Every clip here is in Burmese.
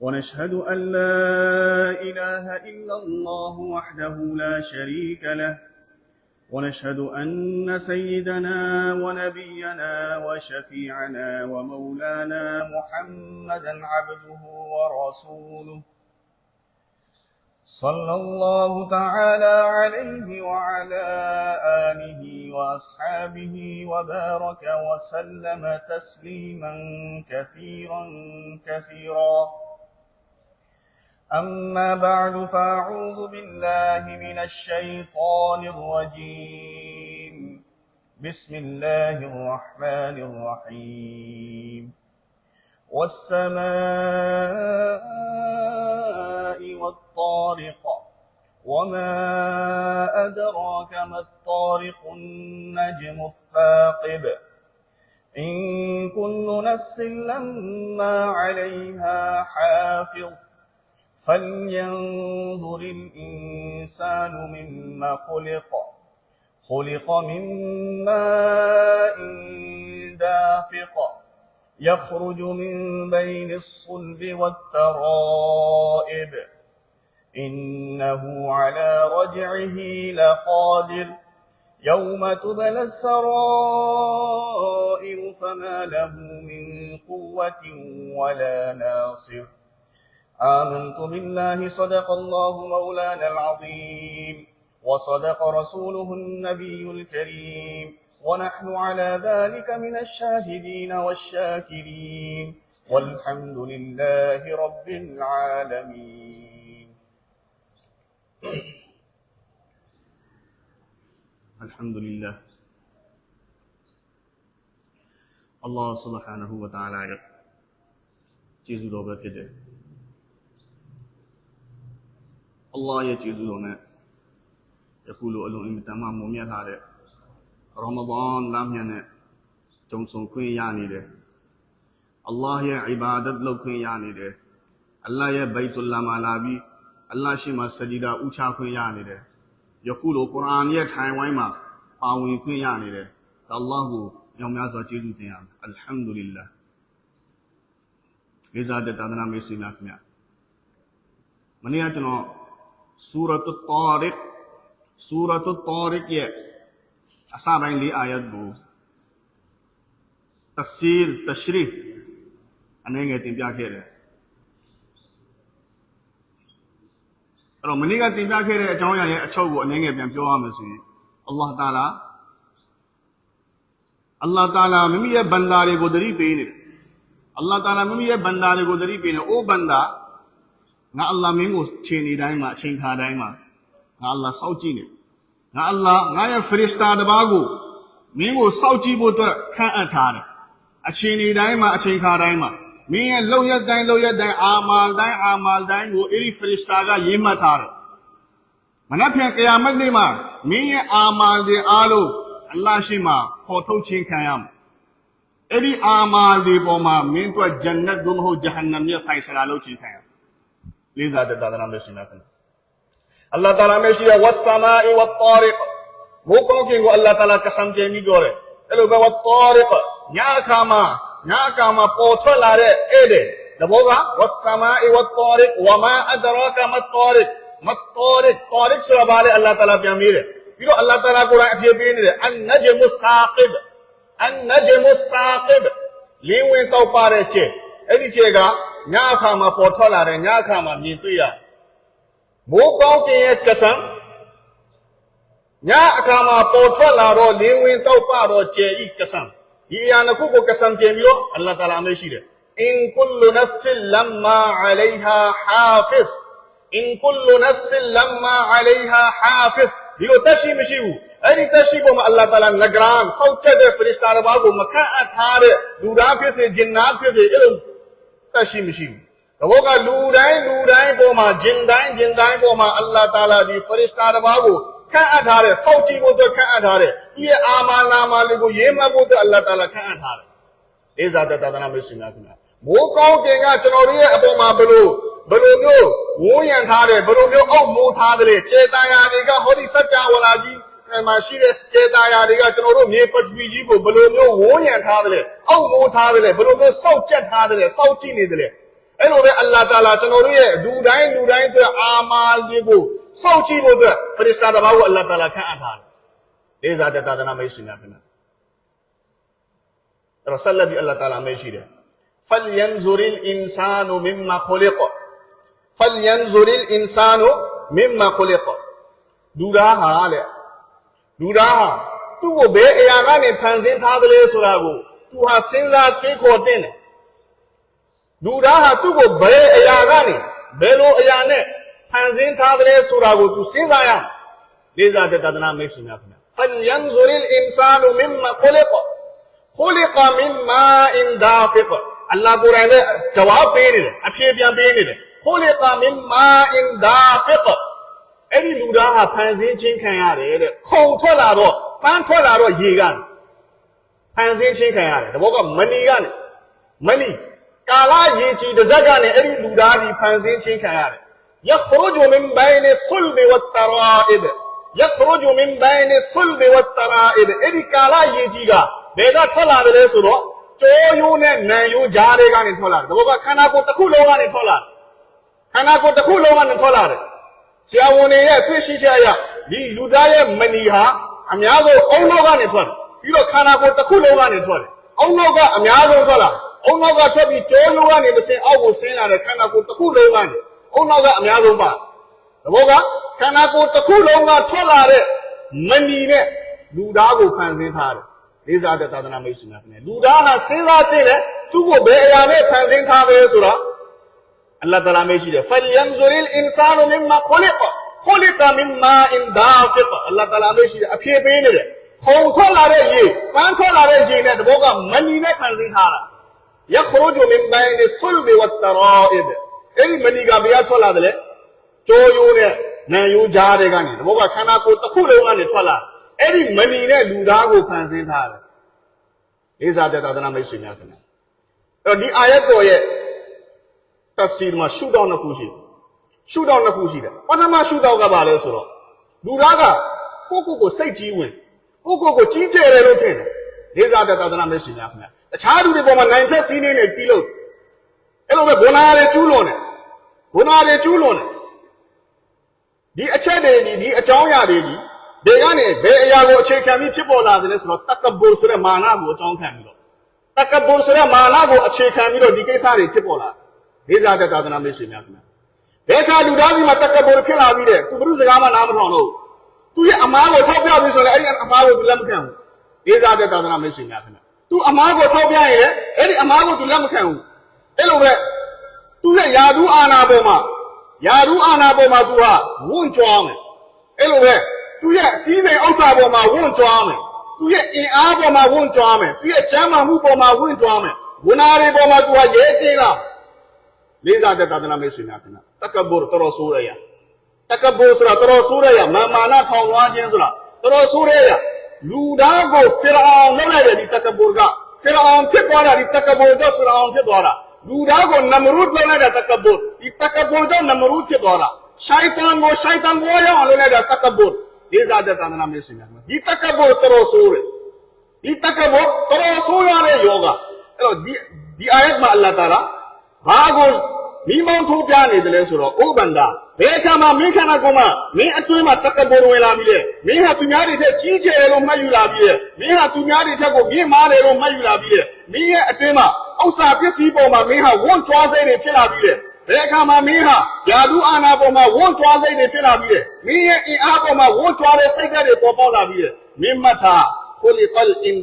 ونشهد أن لا إله إلا الله وحده لا شريك له. ونشهد أن سيدنا ونبينا وشفيعنا ومولانا محمدا عبده ورسوله. صلى الله تعالى عليه وعلى آله وأصحابه وبارك وسلم تسليما كثيرا كثيرا. أما بعد فأعوذ بالله من الشيطان الرجيم. بسم الله الرحمن الرحيم. والسماء والطارق. وما أدراك ما الطارق النجم الثاقب. إن كل نفس لما عليها حافظ. فلينظر الإنسان مما خلق. خلق من ماء دافق. يخرج من بين الصلب والترائب. إنه على رجعه لقادر. يوم تبلى السرائر فما له من قوة ولا ناصر. آمنت بالله صدق الله مولانا العظيم وصدق رسوله النبي الكريم ونحن على ذلك من الشاهدين والشاكرين والحمد لله رب العالمين. الحمد لله. الله سبحانه وتعالى چیز رو بکده အလ္လာဟ်ရဲ့ကျေးဇူးတော်နဲ့ယခုလိုအလုံးအင်မတန်မှမွန်မြတ်လာတဲ့ရမဒန်လမ်းမြတ်နဲ့ကြုံဆုံခွင့်ရနေတယ်အလ္လာဟ်ရဲ့အီဘာဒတ်လုပ်ခွင့်ရနေတယ်အလ္လာဟ်ရဲ့ဘိတ်တုလာမှာလာပြီးအလ္လာဟ်ရှိမှစဂျီဒါဥချခွင့်ရနေတယ်ယခုလိုကုရ်အာန်ရဲ့ထိုင်ဝိုင်းမှာပါဝင်ခွင့်ရနေတယ်အလ္လာဟ်ကိုညောင်များစွာကျေးဇူးတင်ရမယ်အလ်ဟမ်ဒူလ illah လေးစားတဲ့သာသနာ့မိတ်ဆွေများခင်ဗျမနေ့ကကျွန်တော် ဆူရတ်တာရစ်ဆူရတ်တာရစ်ရဲ့အစပိုင်းလေးအာယတ်ကိုတဖ်ဆီရ်တရှရီအနေငယ်တင်ပြခဲ့တယ်အဲ့တော့မနေ့ကတင်ပြခဲ့တဲ့အကြောင်းအရာရဲ့အချုပ်ကိုအနေ ငယ်ပြန်ပြောရမယ်ဆိုရင်အလ္လာဟ်တာလာအလ္လာဟ်တာလာမိမိရဲ့ဘန္တာတွေကိုသတိပေးနေတယ်အလ္လာဟ်တာလာမိမိရဲ့ဘန္တာတွေကိုသတိပေးနေအိုးဘန္တာငါအလ္လာဟ်မင်းကိုခြေနေတိုင်းမှာအချိန်ခါတိုင်းမှာငါအလ္လာဟ်စောင့်ကြည့်နေငါအလ္လာဟ်ငါရဲ့ဖရစ်စတာတစ်ပါးကိုမင်းကိုစောင့်ကြည့်ဖို့အတွက်ခန့်အပ်ထားတယ်အချိန်နေတိုင်းမှာအချိန်ခါတိုင်းမှာမင်းရဲ့လုံရက်တိုင်းလုံရက်တိုင်းအာမာလ်တိုင်းအာမာလ်တိုင်းကိုအဲ့ဒီဖရစ်စတာကရေးမှတ်ထားတယ်မနက်ဖြန်ကယာမတ်နေ့မှာမင်းရဲ့အာမာလ်တွေအားလုံးအလ္လာဟ်ရှိမှခေါ်ထုတ်ခြင်းခံရမယ်အဲ့ဒီအာမာလ်တွေပေါ်မှာမင်းတို့ဂျန်နတ်သို့မဟုတ်ဂျဟန္နမ်ရဲ့ဖိုင်ဆလာလုပ်ခြင်းခံရမယ် လေးစားတဲ့သာသနာ့မရှိနာခင်အလ္လာဟ်တာလာမရှိတဲ့ဝတ်ဆာမာအီဝတ်တာရစ်မိုးကောင်းကင်ကိုအလ္လာဟ်တာလာကဆမ်ကျင်းပြီးပြောတယ်အဲ့လိုပဲဝတ်တာရစ်ညအခါမှာညအခါမှာပေါ်ထွက်လာတဲ့အဲ့ဒီတဘောကဝတ်ဆာမာအီဝတ်တာရစ်ဝမာအဒရာကမတ်တာရစ်မတ်တာရစ်တာရစ်ဆိုတာဘာလဲအလ္လာဟ်တာလာပြန်မေးတယ်ပြီးတော့အလ္လာဟ်တာလာကိုယ်တိုင်အဖြစ်ပေးနေတယ်အန်နဂျမုဆာကစ်အန်နဂျမုဆာကစ်လင်းဝင်တောက်ပါတဲ့ကျဲအဲ့ဒီကျဲက ညအခါမှာပေါ်ထွက်လာတဲ့ညအခါမှာမြင်တွေ့ရမိုးကောင်းကင်ရဲ့ကဆံညအခါမှာပေါ်ထွက်လာတော့လင်းဝင်တောက်ပတော့ကျဲဤကဆံဒီအရာနှစ်ခုကိုကဆံကျဲပြီးတော့အလ္လာဟ်တာလာမရှိတယ်အင်ကုလ်နဖ်စ်လမ်မာအလိုင်ဟာဟာဖစ်အင်ကုလ်နဖ်စ်လမ်မာအလိုင်ဟာဟာဖစ်ဒီလိုတက်ရှိမရှိဘူးအဲ့ဒီတက်ရှိပေါ်မှာအလ္လာဟ်တာလာနဂရန်စောက်ချက်တဲ့ဖရစ်တာတစ်ပါးကိုမခန့်အပ်ထားတဲ့လူသားဖြစ်စေဂျင်နာဖြစ်စေအဲ့လို တက်ရှိမရှိဘူးတဘောကလူတိုင်းလူတိုင်းပေါ်မှာဂျင်တိုင်းဂျင်တိုင်းပေါ်မှာအလ္လာဟ်တာလာဒီဖရစ်တာတစ်ပါးကိုခန့်အပ်ထားတဲ့စောက်ကြည့်ဖို့အတွက်ခန့်အပ်ထားတဲ့ဒီရဲ့အာမာနာမာလေးကိုရေးမှတ်ဖို့အတွက်အလ္လာဟ်တာလာခန့်အပ်ထားတယ်။လေးစားတဲ့သာသနာ့မိတ်ဆွေများခင်ဗျာမိုးကောင်းကင်ကကျွန်တော်တို့ရဲ့အပေါ်မှာဘလို့ဘလို့မျိုးဝန်းရံထားတယ်ဘလို့မျိုးအောက်မိုးထားတယ်ခြေတန်ရာတွေကဟောဒီစัจ java လာကြီးအဲ မှာရှိတဲ့ခြေတန်ရာတွေကကျွန်တော်တို့မြေပထဝီကြီးကိုဘလို့မျိုးဝန်းရံထားတယ်အောက်မိုးထားတယ်ဘလို့မျိုးစောက်ကျက်ထားတယ်စောက်ကြည့်နေတယ်အဲ့လိုပဲအလ္လာဟ်တာလာကျွန်တော်တို့ရဲ့လူတိုင်းလူတိုင်းအတွက်အာမာလေးကိုစောင့်ကြည့်ဖို့အတွက်ဖရစ်စတာတစ်ပါးကိုအလ္လာဟ်တာလာခန့်အပ်ထားတယ်။လေးစားတဲ့သာသနာမိတ်ဆွေများခင်ဗျာ။အဲ့တော့ဆက်လက်ပြီးအလ္လာဟ်တာလာမိတ်ရှိတယ်။ فَلْيَنْظُرِ الْإِنسَانُ مِمَّا خُلِقَ فَلْيَنْظُرِ الْإِنسَانُ مِمَّا خُلِقَ လူသားဟာလေ လူသားဟာသူ့ကိုဘယ်အရာကနေဖန်ဆင်းထားသလဲဆိုတာကိုသူဟာစဉ်းစားတွေးခေါ်တဲ့တယ်လူသားဟာသူ့ကိုဘယ်အရာကနေဘယ်လိုအရာနဲ့ဖန်ဆင်းထားသလဲဆိုတာကိုသူစဉ်းစားရမယ်လေးစားတဲ့တဒနာမိတ်ဆွေများခင်ဗျာ فَلْيَنْظُرِ الْإِنسَانُ مِمَّا خُلِقَ خُلِقَ مِنْ مَاءٍ دَافِقٍ အလ္လာဟ်ကိုယ်တိုင်ပဲဂျဝါပေးနေတယ်အဖြေပြန်ပေးနေတယ် خُلِقَ مِنْ مَاءٍ دَافِقٍ အဲ့ဒီ လူသားဟာဖန်ဆင်းခြင်းခံရတယ်တဲ့ခုံထွက်လာတော့ပန်းထွက်လာတော့ရေကနေဖန်ဆင်းခြင်းခံရတယ်တဘောကမဏီကနေမဏီကာလရေကြည်တစ်စက်ကနေအဲ့ဒီလူသားဒီဖန်ဆင်းခြင်းခံရတယ်ယခရုဂျူမင်ဘိုင်နဆလ်ဘီဝတ်တရာအစ်ယခရုဂျူမင်ဘိုင်နဆလ်ဘီဝတ်တရာအစ်အဲ့ဒီကာလရေကြည်ကဘယ်ကထွက်လာတယ်လဲဆိုတော့ကျိုးရိုးနဲ့နံရိုးကြားတွေကနေထွက်လာတယ်တဘောကခန္ဓာကိုယ်တစ်ခုလုံးကနေထွက်လာတယ်ခန္ဓာကိုယ်တစ်ခုလုံးကနေထွက်လာတယ် ဆရာဝန်တွေရဲ့တွေ့ရှိချက်အရဒီလူသားရဲ့မဏီဟာအများဆုံးအုံနောက်ကနေထွက်တယ်ပြီးတော့ခန္ဓာကိုယ်တစ်ခုလုံးကနေထွက်တယ်အုံနောက်ကအများဆုံးထွက်လာအုံနောက်ကထွက်ပြီးကြောရိုးကနေတစ်ဆင့်အောက်ကိုဆင်းလာတဲ့ခန္ဓာကိုယ်တစ်ခုလုံးကနေအုံနောက်ကအများဆုံးပါသဘောကခန္ဓာကိုယ်တစ်ခုလုံးကထွက်လာတဲ့မဏီနဲ့လူသားကိုဖန်ဆင်းထားတယ်လေးစားတဲ့သာသနာမိတ်ဆွေများခင်ဗျလူသားဟာစဉ်းစားတဲ့လေသူ့ကိုဘယ်အရာနဲ့ဖန်ဆင်းထားတယ်ဆိုတာ အလ္လာဟ်တအာလာမရှိတယ် فَلْيَنْظُرِ الْإِنسَانُ مِمَّا خُلِقَ خُلِقَ مِنْ مَاءٍ دَافِقٍ အလ္လာဟ်တအာလာမရှိတယ်အဖြေပေးနေတယ်ခုံထွက်လာတဲ့ရေပန်းထွက်လာတဲ့ရေနဲ့တဘောကမဏီနဲ့ဖန်ဆင်းထားတာ يخرج من بين الصلب والترائب အဲ့ဒီမဏီကဘယ်ကထွက်လာတယ်လဲကြိုးရိုးနဲ့နံရိုးကြားတွေကနေတဘောကခန္ဓာကိုယ်တစ်ခုလုံးကနေထွက်လာအဲ့ဒီမဏီနဲ့လူသားကိုဖန်ဆင်းထားတယ်လေးစားတဲ့သာသနာမိတ်ဆွေများခင်ဗျအဲ့တော့ဒီအာယတ်တော်ရဲ့ တဖ်စီရ်မှာရှုထောင့်နှစ်ခုရှိတယ်ရှုထောင့်နှစ်ခုရှိတယ်ပထမရှုထောင့်ကဘာလဲဆိုတော့လူသားကကိုယ့်ကိုယ်ကိုစိတ်ကြီးဝင်ကိုယ့်ကိုယ်ကိုကြီးကျယ်တယ်လို့ထင်တယ်လေးစားတဲ့သာသနာမိတ်ဆွေများခင်ဗျတခြားသူတွေပေါ်မှာနိုင်ဖက်စီးနေနေပြီးလို့အဲ့လိုပဲဘုနာတွေကျူးလွန်တယ်ဘုနာတွေကျူးလွန်တယ်ဒီအချက်တွေဒီဒီအကြောင်းအရာတွေဒီဘယ်ကနေဘယ်အရာကိုအခြေခံပြီးဖြစ်ပေါ်လာတယ်လဲဆိုတော့တက္ကဘူဆိုတဲ့မာနကိုအကြောင်းခံပြီးတော့တက္ကဘူဆိုတဲ့မာနကိုအခြေခံပြီးတော့ဒီကိစ္စတွေဖြစ်ပေါ်လာ လေးစားတဲ့သာသနာမိတ်ဆွေများခင်ဗျဘယ်ခါလူသားစီမှာတက္ကဘူဖြစ်လာပြီးတဲ့သူဘုရုစကားမှနားမထောင်လို့သူရဲ့အမားကိုထောက်ပြပြီးဆိုရင်အဲ့ဒီအမားကိုသူလက်မခံဘူးလေးစားတဲ့သာသနာမိတ်ဆွေများခင်ဗျသူအမားကိုထောက်ပြရင်လည်းအဲ့ဒီအမားကိုသူလက်မခံဘူးအဲ့လိုပဲသူရဲ့ယာဒူးအာနာပေါ်မှာယာဒူးအာနာပေါ်မှာသူကဝွန့်ကြွားမယ်အဲ့လိုပဲသူရဲ့စီးစိမ်ဥစ္စာပေါ်မှာဝွန့်ကြွားမယ်သူရဲ့အင်အားပေါ်မှာဝွန့်ကြွားမယ်သူရဲ့ကျမ်းမာမှုပေါ်မှာဝွန့်ကြွားမယ်ဝနာတွေပေါ်မှာသူကရဲတင်လာ လေးစားတဲ့သာသနာမိတ်ဆွေများခင်ဗျတက္ကဘုရတော်တော်ဆိုးရရတက္ကဘုဆိုတာတော်တော်ဆိုးရရမာမာနထောင်လွှားခြင်းဆိုတာတော်တော်ဆိုးရရလူသားကိုဖီရအောင်လုပ်လိုက်တယ်ဒီတက္ကဘုကဖီရအောင်ဖြစ်သွားတာဒီတက္ကဘုကြောင့်ဖီရအောင်ဖြစ်သွားတာလူသားကိုနမရုဒ်လုပ်လိုက်တဲ့တက္ကဘုဒီတက္ကဘုကြောင့်နမရုဒ်ဖြစ်သွားတာရှိုက်တန်ကိုရှိုက်တန်ကိုရောက်အောင်လုပ်လိုက်တဲ့တက္ကဘုလေးစားတဲ့သာသနာမျိုးစင်များဒီတက္ကဘုတော်တော်ဆိုးတယ်ဒီတက္ကဘုတော်တော်ဆိုးရတဲ့ယောဂအဲ့တော့ဒီဒီအာယတ်မှာအလ္လာဟ်တာလာဘာကို မိမောင်းထိုးပြနေတယ်လဲဆိုတော့ဩဘန္ဒဘယ်အခါမှမင်းခန္ဓာကိုယ်မှာမင်းအတွင်းမှာတက္ကပေါ်ဝင်လာပြီလေမင်းဟာသူများတွေထက်ကြီးကျယ်တယ်လို့မှတ်ယူလာပြီလေမင်းဟာသူများတွေထက်ကိုမြင့်မားတယ်လို့မှတ်ယူလာပြီလေမင်းရဲ့အတွင်းမှာဥစ္စာပစ္စည်းပေါ်မှာမင်းဟာဝွန့်ကြွားစိတ်တွေဖြစ်လာပြီလေဘယ်အခါမှမင်းဟာဓာတုအာနာပေါ်မှာဝွန့်ကြွားစိတ်တွေဖြစ်လာပြီလေမင်းရဲ့အင်အားပေါ်မှာဝွန့်ကြွားတဲ့စိတ်ဓာတ်တွေပေါ်ပေါက်လာပြီလေမင်းမထာခိုလီကလ်အင်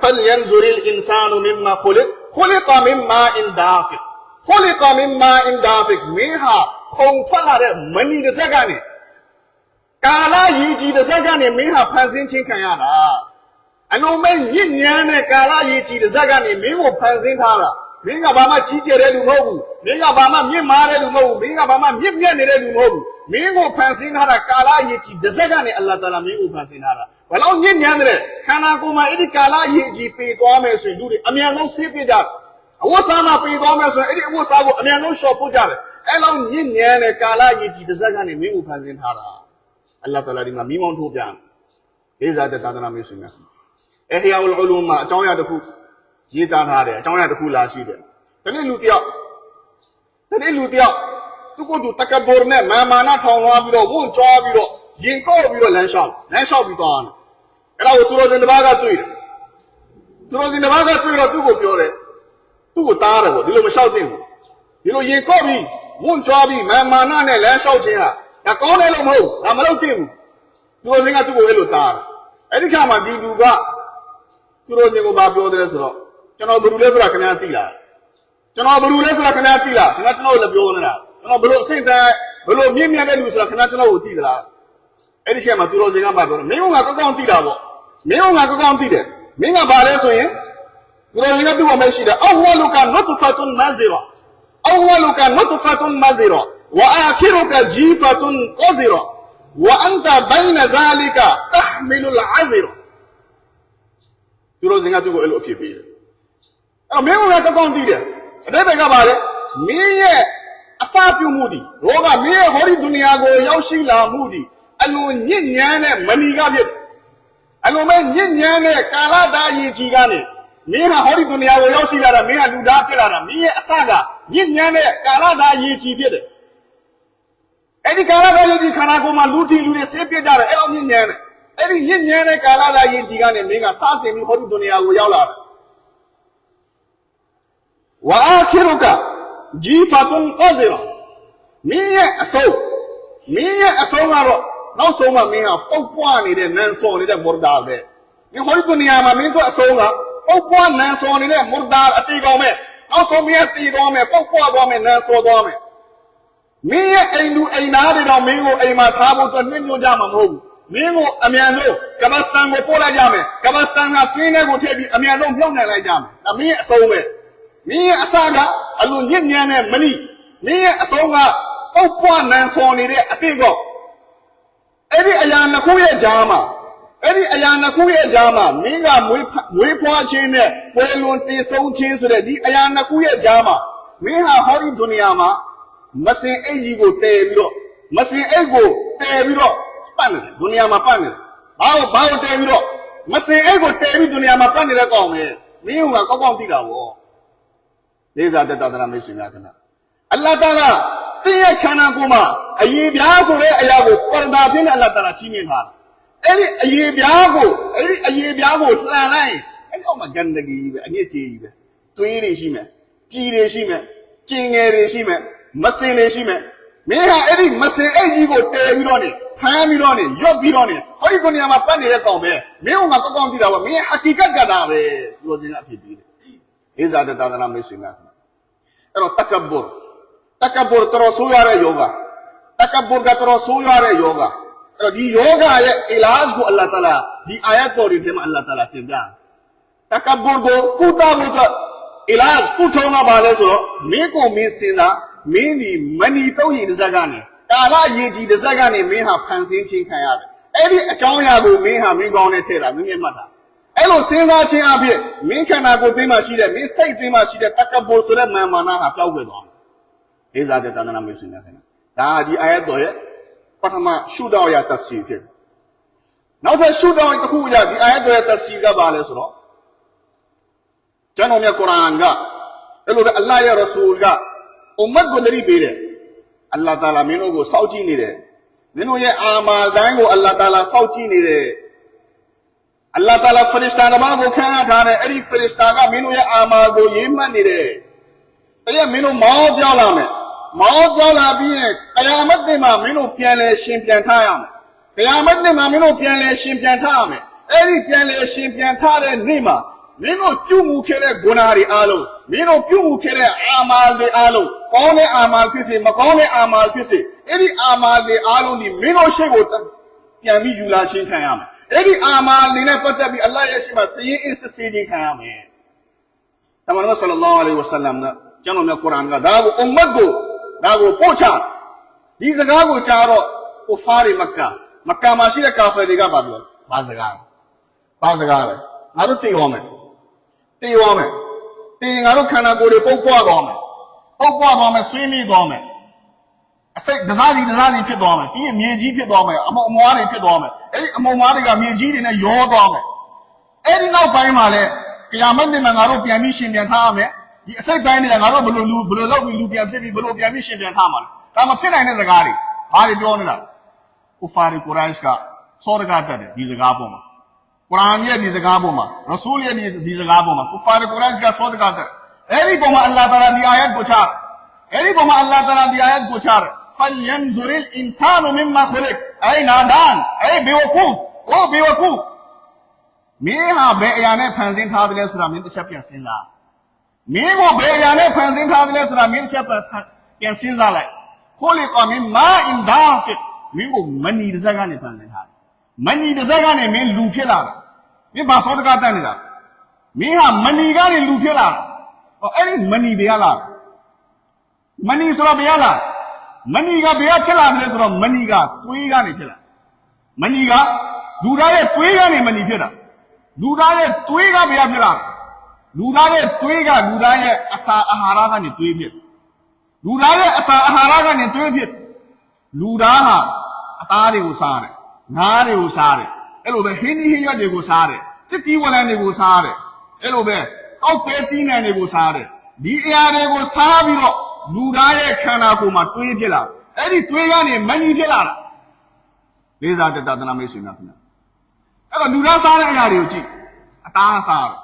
ဖလ်ယန်ဇူရီလ်အင်ဆာနူမင်မာခိုလီခိုလီကာမင်မာအင်ဒါဖီ ဟာခုံထွက်လာတဲ့မဏီတစ်စက်ကနေကာလရည်ကြီးတစ်စက်ကနေမင်းဟာဖန်ဆင်းခြင်းခံရတာအလုံးမဲ့ညစ်ညမ်းတဲ့ကာလရည်ကြီးတစ်စက်ကနေမင်းကိုဖန်ဆင်းထားတာမင်းကဘာမှကြီးကျယ်တဲ့လူမဟုတ်ဘူးမင်းကဘာမှမြင့်မားတဲ့လူမဟုတ်ဘူးမင်းကဘာမှမြင့်မြတ်နေတဲ့လူမဟုတ်ဘူးမင်းကိုဖန်ဆင်းထားတာကာလအရေးကြီးတစ်စက္ကန့်နဲ့အလ္လာဟ်တာလာမင်းကိုဖန်ဆင်းထားတာဘယ်လောက်ညဉ့်ညမ်းတဲ့ခန္ဓာကိုယ်မှာအဲ့ဒီကာလအရေးကြီးပေသွားမယ်ဆိုရင်လူတွေအမြန်ဆုံးဆေးပြကြတယ် အဝတ်စားမှာပေသွားမယ်ဆိုရင်အဲ့ဒီအဝတ်စားကိုအမြန်ဆုံးလျှော်ဖို့ကြတယ်အဲ့လောက်ညဉ့်ညမ်းတဲ့ကာလအရေးကြီးတစ်စက္ကန့်နဲ့မင်းကိုဖန်ဆင်းထားတာအလ္လာဟ်တာလာဒီမှာမိမောင်းထိုးပြတယ်လေးစားတဲ့သာသနာမျိုးရှင်များအဟီယာဥလ်အလူမအကြောင်းအရာတစ်ခုရေးသားထားတယ်အကြောင်းအရာတစ်ခုလာရှိတယ်ဒီနေ့လူတယောက်ဒီနေ့လူတယောက်သူကိုယ်သူတက္ကဘောနဲ့မာမာနာထောင်လွှားပြီးတော့ဝွန့်ကြွားပြီးတော့ရင်ကော့ပြီးတော့လမ်းလျှောက်လမ်းလျှောက်ပြီးသွားတယ်အဲ့ဒါကိုသူတော်စင်တစ်ပါးကတွေ့တယ်သူတော်စင်တစ်ပါးကတွေ့တော့သူ့ကိုပြောတယ် သူ့ကိုတားတယ်ပေါ့ဒီလိုမလျှောက်သင့်ဘူးဒီလိုရင်ကော့ပြီးဝွန့်ကြွားပြီးမာမာနာနဲ့လမ်းလျှောက်ခြင်းဟာဒါကောင်းတယ်လို့မဟုတ်ဒါမလုပ်သင့်ဘူးသူတော်စင်ကသူ့ကိုအဲ့လိုတားတယ်အဲ့ဒီခါမှာဒီလူကသူတော်စင်ကိုဘာပြောတယ်ဆိုတော့ကျွန်တော်ဘယ်လိုလဲဆိုတာခင်ဗျားသိလားကျွန်တော်ဘယ်လိုလဲဆိုတာခင်ဗျားသိလားခင်ဗျားကျွန်တော်လည်းပြောနေတာကျွန်တော်ဘယ်လိုအဆင့်တန်းဘယ်လိုမြင့်မြတ်တဲ့လူဆိုတာခင်ဗျားကျွန်တော်ကိုသိသလားအဲ့ဒီချိန်မှာသူတော်စင်ကမှပြောတယ်မင်းကကောက်ကောက်သိတာပေါ့မင်းကကောက်ကောက်သိတယ်မင်းကဘာလဲဆိုရင် လူတော်ကြီးကသူ့မှာမရှိတယ်အဝဝလူကနုတ်ဖတ်ွန်မာဇီရာအဝဝလူကနုတ်ဖတ်ွန်မာဇီရာဝအာခီရုကဂျီဖတ်ွန်ကောဇီရာဝအန်တဘိုင်နဇာလီကတဟမီလူလအဇီရာသူတော်ကြီးကသူ့ကိုအဲ့လိုအဖြစ်ပေးတယ်အဲ့မင်းကကောင်းတည်တယ်အတိတ်ဘက်ကပါလေမင်းရဲ့အစာပြုမှုဒီလောကမင်းရဲ့ဟောဒီဒုနီယာကိုရောက်ရှိလာမှုဒီအလွန်ညဉ့်ညမ်းတဲ့မဏီကဖြစ်အလွန်ပဲညဉ့်ညမ်းတဲ့ကာလတာရည်ကြီးကနေ မင်းဟာဟောဒီဒုနီယာကိုရောက်ရှိလာတာမင်းဟာလူသားဖြစ်လာတာမင်းရဲ့အစကညစ်ညမ်းတဲ့ကာလတာရည်ကြီးဖြစ်တယ်အဲ့ဒီကာလတာရည်ကြီးခန္ဓာကိုယ်မှာလူတီလူတွေဆေးပြစ်ကြတယ်အဲ့လိုညစ်ညမ်းတယ်အဲ့ဒီညစ်ညမ်းတဲ့ကာလတာရည်ကြီးကနေမင်းကစတင်ပြီးဟောဒီဒုနီယာကိုရောက်လာတယ်ဝါခိရုကဂျီဖတ်န်အဇီရာမင်းရဲ့အဆုံးမင်းရဲ့အဆုံးကတော့နောက်ဆုံးမှမင်းဟာပုတ်ပွားနေတဲ့နန်စော်နေတဲ့မော်ဒါပဲဒီဟောဒီဒုနီယာမှာမင်းတို့အဆုံးက ပုတ်ပွားနန်စော်နေတဲ့မော်ဒါအတီကောင်ပဲနောက်ဆုံးမင်းတီသွားမယ်ပုတ်ပွားသွားမယ်နန်စော်သွားမယ်မင်းရဲ့အိမ်လူအိမ်သားတွေတော့မင်းကိုအိမ်မှာထားဖို့အတွက်နှိမ့်ညွှန်ကြမှာမဟုတ်ဘူးမင်းကိုအမြန်ဆုံးကမ္ဘာစတန်ကိုပို့လိုက်ကြမယ်ကမ္ဘာစတန်ကတွင်းထဲကိုထည့်ပြီးအမြန်ဆုံးမြုပ်နှံလိုက်ကြမယ်ဒါမင်းရဲ့အဆုံးပဲမင်းရဲ့အစကအလွန်ညစ်ညမ်းတဲ့မဏိမင်းရဲ့အဆုံးကပုတ်ပွားနန်ဆော်နေတဲ့အတိတ်ကောအဲ့ဒီအရာနှစ်ခုရဲ့ကြားမှာ အဲ့ဒီအရာနှစ်ခုရဲ့ကြားမှာမင်းကမွေးမွေးဖွားခြင်းနဲ့ပွဲလွန်တည်ဆုံးခြင်းဆိုတဲ့ဒီအရာနှစ်ခုရဲ့ကြားမှာမင်းဟာဟောဒီဒုနီယာမှာမစင်အိတ်ကြီးကိုတည်ပြီးတော့မစင်အိတ်ကိုတည်ပြီးတော့ပတ်နေတယ်ဒုနီယာမှာပတ်နေတယ်ဘာလို့ဘာလို့တည်ပြီးတော့မစင်အိတ်ကိုတည်ပြီးဒုနီယာမှာပတ်နေတဲ့ကောင်ပဲမင်းကကောက်ကောက်သိတာဗောလေးစားတဲ့သာသနာမိတ်ဆွေများခင်ဗျအလ္လာဟ်တာလာတင်းရဲ့ခန္ဓာကိုယ်မှာအရေးပြားဆိုတဲ့အရာကိုပရဒါဖြင့်အလ္လာဟ်တာလာချီးမြှင့်ထားတယ် အဲ့ဒီအရေးပြားကိုအဲ့ဒီအရေးပြားကိုလှန်လိုက်ရင်အဲ့တော့မှဂန္ဓကီကြီးပဲအညစ်အကြေးကြီးပဲသွေးတွေရှိမယ်ပြည်တွေရှိမယ်ကျင်ငယ်တွေရှိမယ်မစင်တွေရှိမယ်မင်းဟာအဲ့ဒီမစင်အိတ်ကြီးကိုတဲပြီးတော့နေဖမ်းပြီးတော့နေရွတ်ပြီးတော့နေဟောဒီကိုနေရာမှာပတ်နေတဲ့ကောင်ပဲမင်းကကောက်ကောက်သိတာပါမင်းဟာကီကတ်ကတာပဲဒီလိုစင်ကအဖြစ်ပြီးတယ်လေးစားတဲ့သာသနာမိတ်ဆွေများခင်ဗျအဲ့တော့တက္ကဗုရတက္ကဗုရတော်ဆိုးရတဲ့ယောဂတက္ကဗုရကတော်ဆိုးရတဲ့ယောဂ အဲ့တော့ဒီယောဂရဲ့အီလာဇ်ကိုအလ္လာဟ်တအာလာဒီအာယတ်တော်တွေထဲမှာအလ္လာဟ်တအာလာသင်ပြတယ်တက္ကဗုရကိုကုသဖို့အတွက်အီလာဇ်ကုထုံးတာပါလဲဆိုတော့မင်းကိုမင်းစင်တာမင်းဒီမဏီတော့ရည်တစ်စက်ကနေကာလရည်ကြီးတစ်စက်ကနေမင်းဟာဖန်ဆင်းခြင်းခံရတယ်အဲ့ဒီအကြောင်းအရာကိုမင်းဟာမင်းကောင်းနဲ့ထည့်တာမင်းမြတ်မှတ်တာအဲ့လိုစဉ်းစားခြင်းအဖြစ်မင်းခန္ဓာကိုယ်သိမှရှိတဲ့မင်းစိတ်သိမှရှိတဲ့တက္ကဘုဆိုတဲ့မာမာနာဟာပျောက်ကွယ်သွားတယ်။လေးစားတဲ့တဏ္ဍာမျိုးစင်နေတယ်။ဒါဒီအာယတ်တော်ရဲ့ ပထမရှုတော့ရတတ်စီဖြစ်တယ်။နောက်ထပ်ရှုတော့တစ်ခုရဒီအာယတ်တော်ရဲ့တတ်စီကပါလဲဆိုတော့ကျွန်တော်မြတ်ကုရ်အာန်ကအဲ့လိုတဲ့အလ္လာဟ်ရဲ့ရဆူလ်ကအွမ်မတ်ကိုတတိပေးတယ်။အလ္လာဟ်တာလာမင်းတို့ကိုစောင့်ကြည့်နေတယ်။မင်းတို့ရဲ့အာမာတိုင်းကိုအလ္လာဟ်တာလာစောင့်ကြည့်နေတယ်။အလ္လာဟ်တာလာဖရစ်စတာတစ်ပါးကိုခန့်အပ်ထားတဲ့အဲ့ဒီဖရစ်စတာကမင်းတို့ရဲ့အာမာကိုရေးမှတ်နေတယ်။တကယ်မင်းတို့မောင်းပြောင်းလာမယ်။ မောင်းပြောင်းလာပြီးရင်ကယာမတ်တင်မှာမင်းတို့ပြန်လဲရှင်ပြန်ထားရမယ်။ကယာမတ်တင်မှာမင်းတို့ပြန်လဲရှင်ပြန်ထားရမယ်။အဲ့ဒီပြန်လဲရှင်ပြန်ထားတဲ့နေ့မှာမင်းတို့ပြုမှုခဲ့တဲ့ဂုဏတွေအားလုံးမင်းတို့ပြုမှုခဲ့တဲ့အာမာတွေအားလုံးကောင်းတဲ့အာမာဖြစ်စေမကောင်းတဲ့အာမာဖြစ်စေအဲ့ဒီအာမာတွေအားလုံးဒီမင်းတို့ရှေ့ကိုပြန်ပြီးယူလာရှင်းခံရမယ်အဲ့ဒီအာမာလေးနဲ့ပတ်သက်ပြီးအလ္လာဟ်ရဲ့ရှိမှစည်ရင်အစ်စစ်ဆေးခြင်းခံရမယ်တမန်တော်ဆလလောလဟ်အလိုင်းဝါဆလမ်နဲ့ကျွန်တော်များကုရ်အာန်ကဒါကိုအွမ်မတ်ကို ဒါကိုပို့ချဒီစကားကိုကြားတော့ကူဖာရီမက္ကာမက္ကာမှာရှိတဲ့ကာဖီတွေကပါပြောဘာစကားလဲဘာစကားလဲငါတို့တည်ရောမယ်တည်ရောမယ်တည်ရင်ငါတို့ခန္ဓာကိုယ်တွေပုတ်ပွားသွားမယ်ပုတ်ပွားသွားမယ်ဆွေးမိသွားမယ်အစိတ်ဒစားစီဒစားစီဖြစ်သွားမယ်ပြီးရင်မြေကြီးဖြစ်သွားမယ်အမုံအမွားတွေဖြစ်သွားမယ်အဲ့ဒီအမုံအမွားတွေကမြေကြီးတွေနဲ့ရောသွားမယ်အဲ့ဒီနောက်ပိုင်းမှာလဲကိယာမတ်နေ့မှာငါတို့ပြန်ပြီးရှင်ပြန်ထားရမယ်ဒီ အစိတ်ပိုင်းတွေကငါတို့ဘယ်လိုလူဘယ်လိုလုပ်ပြီးလူပြန်ဖြစ်ပြီးဘယ်လိုပြန်ပြီးရှင်ပြန်ထားမှာလဲဒါမဖြစ်နိုင်တဲ့စကားတွေဘာတွေပြောနေတာကူဖာရီကိုရိုက်စ်ကစောရကတတ်တယ်ဒီစကားပေါ်မှာကုရ်အာန်ရဲ့ဒီစကားပေါ်မှာရဆူလ်ရဲ့ဒီဒီစကားပေါ်မှာကူဖာရီကိုရိုက်စ်ကစောရကတတ်တယ်အဲ့ဒီပေါ်မှာအလ္လာဟ်တာလာဒီအာယတ်ကိုချတယ်အဲ့ဒီပေါ်မှာအလ္လာဟ်တာလာဒီအာယတ်ကိုချတယ် فلينظر الانسان مما خلق اي نادان اي بيوقوف او بيوقوف မင်းဟာဘယ်အရာနဲ့ဖန်ဆင်းထားတယ်လဲဆိုတာမင်းတစ်ချက်ပြန်စဉ်းစား မင်းကိုဘယ်အရာနဲ့ဖန်ဆင်းထားတယ်လဲဆိုတာမင်းတစ်ချက်ပြန်စဉ်းစားလိုက်ခိုးလေကောမင်းမာအင်ဒါဖစ်မင်းကိုမနီတစ်စက်ကနေဖန်ဆင်းထားတယ်မနီတစ်စက်ကနေမင်းလူဖြစ်လာတာမင်းဘာစောတကတတ်နေတာမင်းဟာမနီကနေလူဖြစ်လာတာဟောအဲ့ဒီမနီဘယ်ကလာမနီဆိုတာဘယ်ကလာမနီကဘယ်ကဖြစ်လာတယ်လဲဆိုတော့မနီကတွေးကနေဖြစ်လာမနီကလူသားရဲ့တွေးကနေမနီဖြစ်တာလူသားရဲ့တွေးကဘယ်ကဖြစ်လာလူ သားရဲ့တွေးကလူသားရဲ့အစာအာဟာရကနေတွေးဖြစ်လူသားရဲ့အစာအာဟာရကနေတွေးဖြစ်လူသားဟာအသားတွေကိုစားတယ်ငါးတွေကိုစားတယ်အဲ့လိုပဲဟင်းဒီဟင်းရွက်တွေကိုစားတယ်တစ်တီဝလံတွေကိုစားတယ်အဲ့လိုပဲကောက်ပဲတီးနှံတွေကိုစားတယ်ဒီအရာတွေကိုစားပြီးတော့လူသားရဲ့ခန္ဓာကိုယ်မှာတွေးဖြစ်လာအဲ့ဒီတွေးကနေမဏီဖြစ်လာတာလေးစားတတနာမိတ်ဆွေများခင်ဗျာအဲ့တော့လူသားစားတဲ့အရာတွေကိုကြည့်အသားစားတယ်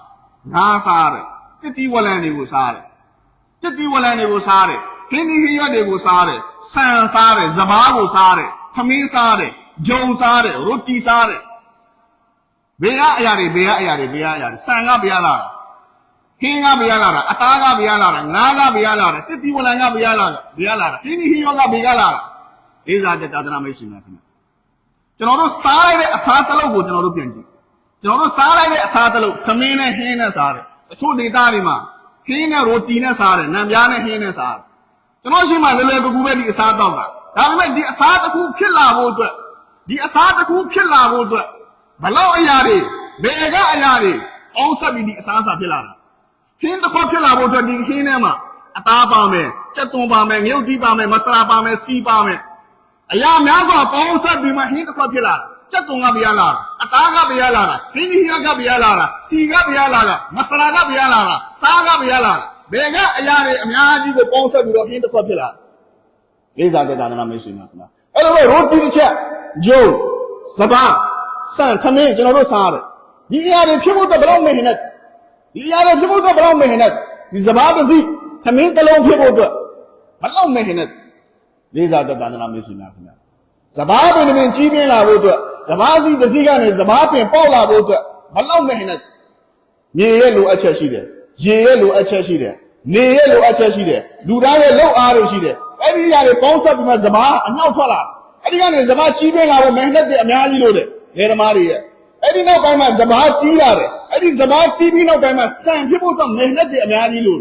ငါးစားတယ်တစ်တီဝလံတွေကိုစားတယ်တစ်တီဝလံတွေကိုစားတယ်ဟင်းဒီဟင်းရွက်တွေကိုစားတယ်ဆန်စားတယ်စပားကိုစားတယ်ခမင်းစားတယ်ဂျုံစားတယ်ရိုတီစားတယ်ဘေးကအရာတွေဘေးကအရာတွေဘေးကအရာတွေဆန်ကဘေးကလာတာဟင်းကဘေးကလာတာအသားကဘေးကလာတာငါးကဘေးကလာတာတစ်တီဝလံကဘေးကလာတာဘေးကလာတာဟင်းဒီဟင်းရွက်ကဘေးကလာတာလေးစားတဲ့သာသနာမိတ်ဆွေများခင်ဗျာကျွန်တော်တို့စားလိုက်တဲ့အစားတစ်လုံးကိုကျွန်တော်တို့ပြန်ကြည့် ကျွန်တော်တို့စားလိုက်တဲ့အစားတစ်လုံးခမင်းနဲ့ဟင်းနဲ့စားတယ်တချို့ဒေသတွေမှာဟင်းနဲ့ရိုတီနဲ့စားတယ်နံပြားနဲ့ဟင်းနဲ့စားတယ်ကျွန်တော်ရှိမှလည်းလည်းကူကူပဲဒီအစားတော့တာဒါပေမဲ့ဒီအစားတစ်ခုဖြစ်လာဖို့အတွက်ဒီအစားတစ်ခုဖြစ်လာဖို့အတွက်ဘလောက်အရာတွေဘယ်ကအရာတွေအောင်ဆက်ပြီးဒီအစားအစာဖြစ်လာတာဟင်းတစ်ခုဖြစ်လာဖို့အတွက်ဒီဟင်းထဲမှာအသားပါမယ်ကြက်သွန်ပါမယ်ငရုတ်တီးပါမယ်မဆလာပါမယ်စီးပါမယ်အရာများစွာပေါင်းဆက်ပြီးမှဟင်းတစ်ခုဖြစ်လာတာ ကြက်သွန်ကပြရလာတာအသားကပြရလာတာဟင်းကြီးကပြရလာတာစီကပြရလာတာမဆလာကပြရလာတာစားကပြရလာတာဘယ်ကအရာတွေအများကြီးကိုပေါင်းဆက်ပြီးတော့ဟင်းတစ်ခုဖြစ်လာလေးစားတဲ့သာသနာမိတ်ဆွေများခင်ဗျာအဲ့လိုပဲရိုတီတစ်ချက်ဂျုံစပါးဆန်ခမင်းကျွန်တော်တို့စားရတယ်ဒီအရာတွေဖြစ်ဖို့တော့ဘယ်လောက်မဟင်နဲ့ဒီအရာတွေဖြစ်ဖို့တော့ဘယ်လောက်မဟင်နဲ့ဒီစပါးတစ်စီးခမင်းတစ်လုံးဖြစ်ဖို့အတွက်ဘယ်လောက်မဟင်နဲ့လေးစားတဲ့သာသနာမိတ်ဆွေများခင်ဗျာစဘာပင်ပင်ကြီးပြင်းလာဖို့အတွက် စဘာစီတစ်စီးကနေစဘာပင်ပေါက်လာဖို့အတွက်မလောက်မဲ့နဲ့မြေရဲ့လိုအပ်ချက်ရှိတယ်ရေရဲ့လိုအပ်ချက်ရှိတယ်နေရဲ့လိုအပ်ချက်ရှိတယ်လူသားရဲ့လောက်အားတွေရှိတယ်အဲ့ဒီຢာတွေပေါင်းဆက်ပြီးမှစဘာအနောက်ထွက်လာအဲ့ဒီကနေစဘာကြီးပြင်းလာဖို့မဟနဲ့တဲ့အများကြီးလို့လေလေသမားတွေရဲ့အဲ့ဒီနောက်ပိုင်းမှာစဘာတီးလာတယ်အဲ့ဒီစဘာတီးပြီးနောက်ပိုင်းမှာဆန်ဖြစ်ဖို့တော့မဟနဲ့တဲ့အများကြီးလို့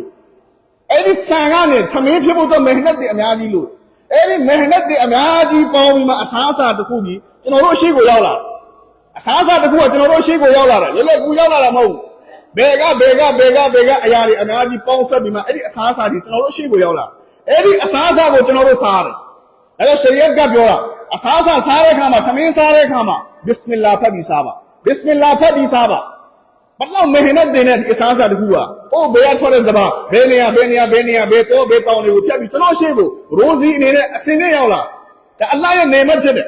အဲ့ဒီဆန်ကနေခမင်းဖြစ်ဖို့တော့မဟနဲ့တဲ့အများကြီးလို့ အဲ့ဒီမဟနတ်တွေအများကြီးပေါင်းပြီးမှအစားအစာတစ်ခုကြီးကျွန်တော်တို့ရှေ့ကိုရောက်လာအစားအစာတစ်ခုကကျွန်တော်တို့ရှေ့ကိုရောက်လာတယ်လွယ်လွယ်ကူရောက်လာတာမဟုတ်ဘူးဘယ်ကဘယ်ကဘယ်ကဘယ်ကအရာတွေအများကြီးပေါင်းဆက်ပြီးမှအဲ့ဒီအစားအစာတွေကျွန်တော်တို့ရှေ့ကိုရောက်လာအဲ့ဒီအစားအစာကိုကျွန်တော်တို့စားတယ်အဲ့တော့ရှရီယတ်ကပြောတာအစားအစာစားတဲ့အခါမှာသမင်းစားတဲ့အခါမှာဘစ်မလာဖတ်ပြီးစားပါဘစ်မလာဖတ်ပြီးစားပါ ဘလောက်မဟနတ်တင်တဲ့ဒီအစားအစာတခုကအိုးဘယ်ကထွက်တဲ့စပါးဘယ်နေရာဘယ်နေရာဘယ်နေရာဘယ်တော့ဘယ်တောင်တွေကိုဖြတ်ပြီးကျွန်တော်ရှေ့ကိုရိုဇီအနေနဲ့အစင်းနဲ့ရောက်လာဒါအလ္လာဟ်ရဲ့နေမတ်ဖြစ်တယ်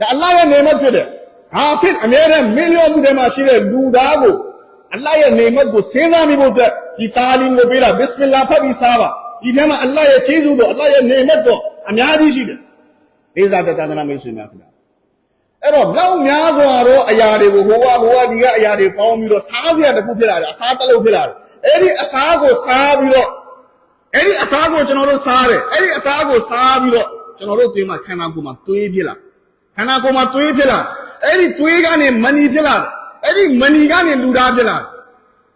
ဒါအလ္လာဟ်ရဲ့နေမတ်ဖြစ်တယ်ဟာဖစ်အမြဲတမ်းမင်းလျောမှုတွေမှာရှိတဲ့လူသားကိုအလ္လာဟ်ရဲ့နေမတ်ကိုစဉ်းစားမိဖို့အတွက်ဒီတာလီကိုပေးတာဘစ်မလာဖတ်ပြီးစားပါဒီထဲမှာအလ္လာဟ်ရဲ့ခြေဆုတော့အလ္လာဟ်ရဲ့နေမတ်တော့အများကြီးရှိတယ်လေးစားတဲ့တန်ခါမိတ်ဆွေများခင်ဗျာ အဲ့တော့လောက်များစွာသောအရာတွေကိုဟိုကဟိုကဒီကအရာတွေပေါင်းပြီးတော့စားစရာတစ်ခုဖြစ်လာတယ်အစားတစ်လုံးဖြစ်လာတယ်အဲ့ဒီအစားကိုစားပြီးတော့အဲ့ဒီအစားကိုကျွန်တော်တို့စားတယ်အဲ့ဒီအစားကိုစားပြီးတော့ကျွန်တော်တို့သွေးမှာခန္ဓာကိုယ်မှာသွေးဖြစ်လာခန္ဓာကိုယ်မှာသွေးဖြစ်လာအဲ့ဒီသွေးကနေမဏီဖြစ်လာအဲ့ဒီမဏီကနေလူသားဖြစ်လာ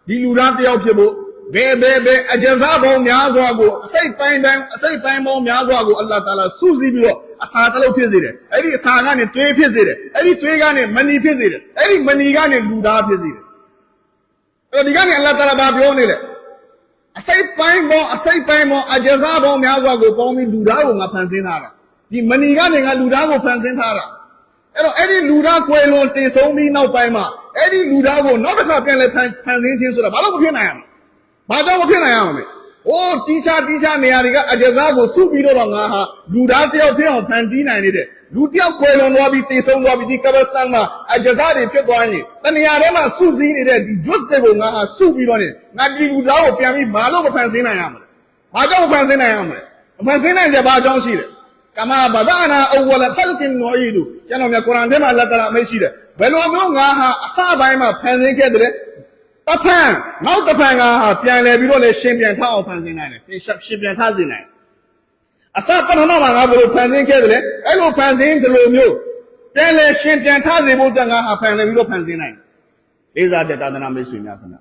ဒီလူသားတယောက်ဖြစ်ဖို့ဘယ်ဘယ်ဘယ်အကျဇာပေါင်းများစွာကိုအစိတ်ပိုင်းတိုင်းအစိတ်ပိုင်းပေါင်းများစွာကိုအလ္လာဟ်တာလာစုစည်းပြီးတော့ အစာတစ်လုံးဖြစ်စေတယ်အဲ့ဒီအစာကနေတွေးဖြစ်စေတယ်အဲ့ဒီတွေးကနေမနီဖြစ်စေတယ်အဲ့ဒီမနီကနေလူသားဖြစ်စေတယ်အဲ့တော့ဒီကနေအလ္လာဟ်တာလာဘာပြောနေလဲအစိတ်ပိုင်းပေါင်းအစိတ်ပိုင်းပေါင်းအကျဇာပေါင်းများစွာကိုပေါင်းပြီးလူသားကိုငါဖန်ဆင်းထားတာဒီမနီကနေငါလူသားကိုဖန်ဆင်းထားတာအဲ့တော့အဲ့ဒီလူသားကွယ်လွန်တည်ဆုံးပြီးနောက်ပိုင်းမှာအဲ့ဒီလူသားကိုနောက်တစ်ခါပြန်လဲဖန်ဖန်ဆင်းခြင်းဆိုတာဘာလို့မဖြစ်နိုင်ရမလဲ။ဘာကြောင့်မဖြစ်နိုင်ရမလဲ။ အိုးတီချာတီချာနေရာတွေကအကျစားကိုစုပြီးတော့ငါဟာလူသားတယောက်ဖြစ်အောင်ဖန်တီးနိုင်နေတဲ့လူတယောက်ကွယ်လွန်သွားပြီးတည်ဆုံးသွားပြီးဒီကဗစတန်မှာအကျစားတွေဖြစ်သွားရင်တနေရာထဲမှာစုစည်းနေတဲ့ဒီ juice တွေကိုငါဟာစုပြီးတော့နေငါဒီလူသားကိုပြန်ပြီးဘာလို့မဖန်ဆင်းနိုင်ရမလဲ။ဘာကြောင့်မဖန်ဆင်းနိုင်ရမလဲ။မဖန်ဆင်းနိုင်ကြဘာကြောင့်ရှိလဲ။ကမာဘဒနာအဝလခလကင်နူအီဒူကျွန်တော်မြတ်ကုရ်အာန်ထဲမှာအလ္လာဟ်တအာလာအမိန့်ရှိတယ်ဘယ်လိုမျိုးငါဟာအစပိုင်းမှာဖန်ဆင်းခဲ့တယ် တဖန်နောက်တဖန်ငါဟာပြန်လဲပြီးတော့လေရှင်ပြန်ထအောင်ဖန်ဆင်းနိုင်တယ်ပြင်ရှင်ပြန်ထစေနိုင်အစပထမမှာငါဘယ်လိုဖန်ဆင်းခဲ့တယ်လဲအဲ့လိုဖန်ဆင်းဒီလိုမျိုးပြန်လဲရှင်ပြန်ထစေဖို့တန်ငါဟာဖန်လဲပြီးတော့ဖန်ဆင်းနိုင်တယ်လေးစားတဲ့သာသနာမိတ်ဆွေများခင်ဗျ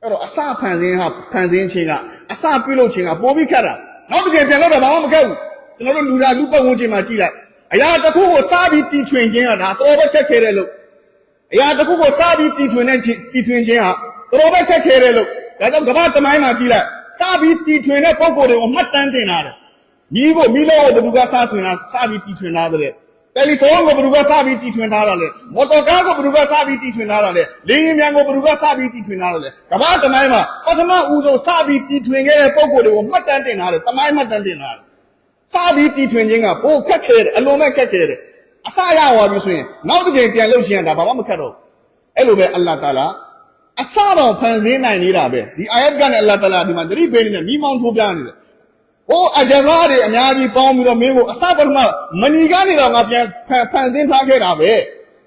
အဲ့တော့အစဖန်ဆင်းဟာဖန်ဆင်းခြင်းကအစပြုလုပ်ခြင်းကပိုပြီးခက်တာနောက်တစ်ကြိမ်ပြန်လုပ်တော့ဘာမှမခက်ဘူးကျွန်တော်တို့လူသားလူပတ်ဝန်းကျင်မှာကြည့်လိုက်အရာတစ်ခုကိုစားပြီးတီထွင်ခြင်းကဒါတော်ပဲခက်ခဲတယ်လို့ အရာတစ်ခုကိုစားပြီးတီထွင်တဲ့တီထွင်ခြင်းဟာတော်ပဲခက်ခဲတယ်လို့ဒါကြောင့်ကမ္ဘာတမိုင်းမှာကြည့်လိုက်စားပြီးတီထွင်တဲ့ပုံကိုယ်တွေကိုမှတ်တမ်းတင်တာတယ်မိဖို့မိလို့ဘယ်သူကစားထွင်တာစားပြီးတီထွင်တာတဲ့တယ်လီဖုန်းကိုဘယ်သူကစားပြီးတီထွင်ထားတာလဲမော်တော်ကားကိုဘယ်သူကစားပြီးတီထွင်ထားတာလဲလေယာဉ်မြန်ကိုဘယ်သူကစားပြီးတီထွင်ထားတာလဲကမ္ဘာတမိုင်းမှာပထမဦးဆုံးစားပြီးတီထွင်ခဲ့တဲ့ပုံကိုယ်တွေကိုမှတ်တမ်းတင်တာတယ်တမိုင်းမှတ်တမ်းတင်တာတယ်စားပြီးတီထွင်ခြင်းကပိုခက်ခဲတယ်အလွန်မဲ့ခက်ခဲတယ် အစရသွားပြီဆိုရင်နောက်တစ်ကြိမ်ပြန်လုပ်ရှင်ကဒါဘာမှမခက်တော့ဘူးအဲ့လိုပဲအလ္လာဟ်တာလာအစတော့ဖန်ဆင်းနိုင်နေတာပဲဒီအာယတ်ကနဲ့အလ္လာဟ်တာလာဒီမှာသတိပေးနေတယ်မိမောင်းထိုးပြနေတယ်ဟိုအဂျဇာတွေအများကြီးပေါင်းပြီးတော့မင်းကိုအစပထမမနီကနေတော့ငါပြန်ဖန်ဖန်ဆင်းထားခဲ့တာပဲ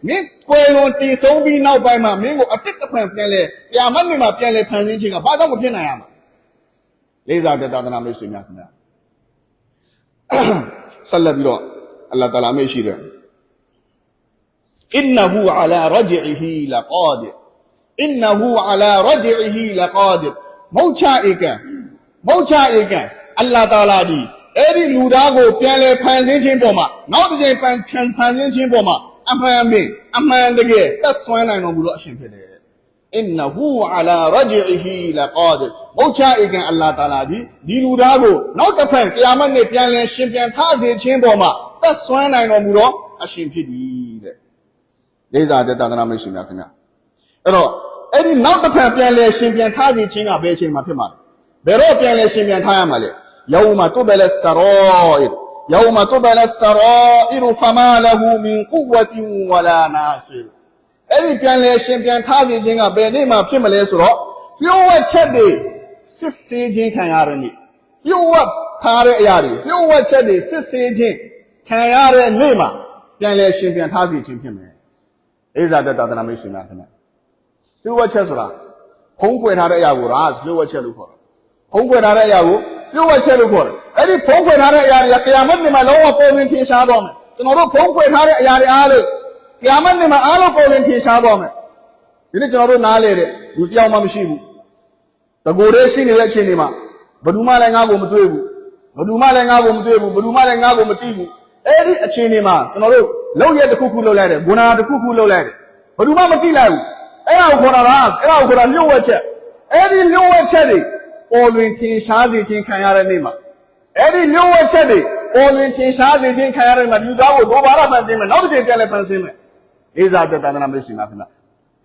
မင်းကွယ်လွန်တည်ဆုံးပြီးနောက်ပိုင်းမှာမင်းကိုအတစ်တစ်ဖန်ပြန်လဲပြာမတ်နေမှာပြန်လဲဖန်ဆင်းခြင်းကဘာတော့မဖြစ်နိုင်ရမှာလေးစားတဲ့သာသနာမိတ်ဆွေများခင်ဗျာဆက်လက်ပြီးတော့အလ္လာဟ်တအာလာမေ့ရှိတယ် အင်နဟူအလာရဂျီဟီလကာဒ်အင်နဟူအလာရဂျီဟီလကာဒ်မௌချဧကံမௌချဧကံအလ္လာဟ်တအာလာဒီအဲ့ဒီလူသားကိုပြန်လဲဖန်ဆင်းခြင်းပေါ်မှာနောက်တစ်ကြိမ်ဖန်ဖန်ဖန်ဆင်းခြင်းပေါ်မှာအမှန်ပင်အမှန်တကယ်သက်ဆွမ်းနိုင်တော်မူသောအရှင်ဖြစ်တယ် إنه على رجعه لقادر မုတ်ချဧကန်အလ္လာဟ်တာလာဒီဒီလူသားကိုနောက်တစ်ဖန်ကိယာမတ်နေ့ပြန်လည်ရှင်ပြန်ထားစေခြင်းပေါ်မှာသက်ဆွမ်းနိုင်တော်မူသောအရှင်ဖြစ်သည်တဲ့ လေးစားတဲ့သာသနာမိတ်ဆွေများခင်ဗျအဲ့တော့အဲ့ဒီနောက်တစ်ဖန်ပြန်လည်ရှင်ပြန်ထားစေခြင်းကဘယ်အချိန်မှာဖြစ်မှာလဲဘယ်တော့ပြန်လည်ရှင်ပြန်ထားရမှာလဲယောမတုဘလဆရောအီယောမတုဘလဆရောအီဖမာလဟူမင်ကူဝတင်ဝလာနာဆီအဲ့ဒီပြန်လဲရှင်ပြန်ထားစေခြင်းကဘယ်နေ့မှဖြစ်မလဲဆိုတော့လျှို့ဝှက်ချက်တွေစစ်ဆေးခြင်းခံရတဲ့နေ့လျှို့ဝှက်ထားတဲ့အရာတွေလျှို့ဝှက်ချက်တွေစစ်ဆေးခြင်းခံရတဲ့နေ့မှာပြန်လဲရှင်ပြန်ထားစေခြင်းဖြစ်မယ်။ အိဇာတသာသနာမိတ်ဆွေများခင်ဗျာလျှို့ဝှက်ချက်ဆိုတာဖုံးကွယ်ထားတဲ့အရာကိုရာလျှို့ဝှက်ချက်လို့ခေါ်တယ်။ဖုံးကွယ်ထားတဲ့အရာကိုလျှို့ဝှက်ချက်လို့ခေါ်တယ်။အဲ့ဒီဖုံးကွယ်ထားတဲ့အရာတွေကကယာမတ်နေ့မှာလုံးဝပေါ်လွင်ထင်ရှားတော့မယ်။ကျွန်တော်တို့ဖုံးကွယ်ထားတဲ့အရာတွေအားလုံးကယာမတ်နေ့မှာအားလုံးပေါ်လင်ထင်ရှားသွားမယ်ဒီနေ့ကျွန်တော်တို့နားလေတဲ့လူတစ်ယောက်မှမရှိဘူးတကူလေးရှိနေတဲ့အချိန်တွေမှာဘယ်သူမှလည်းငါ့ကိုမတွေ့ဘူးဘယ်သူမှလည်းငါ့ကိုမတွေ့ဘူးဘယ်သူမှလည်းငါ့ကိုမသိဘူးအဲ့ဒီအချိန်တွေမှာကျွန်တော်တို့ လောက်ရက်တစ်ခုခုလုပ်လိုက်တယ်ဂုဏတစ်ခုခုလုပ်လိုက်တယ်ဘယ်သူမှမသိလိုက်ဘူးအဲ့ဒါကိုခေါ်တာလားအဲ့ဒါကိုခေါ်တာလျှို့ဝှက်ချက်အဲ့ဒီလျှို့ဝှက်ချက်တွေပေါ်လွင်ထင်ရှားစေခြင်းခံရတဲ့နေ့မှာအဲ့ဒီလျှို့ဝှက်ချက်တွေပေါ်လွင်ထင်ရှားစေခြင်းခံရတဲ့မှာလူသားကိုဒုဘာရဖန်ဆင်းမယ်နောက်တစ်ကြိမ်ပြန်လဲဖန်ဆင်းမယ်လေးစားတဲ့သာသနာမိတ်ဆွေများခင်ဗျ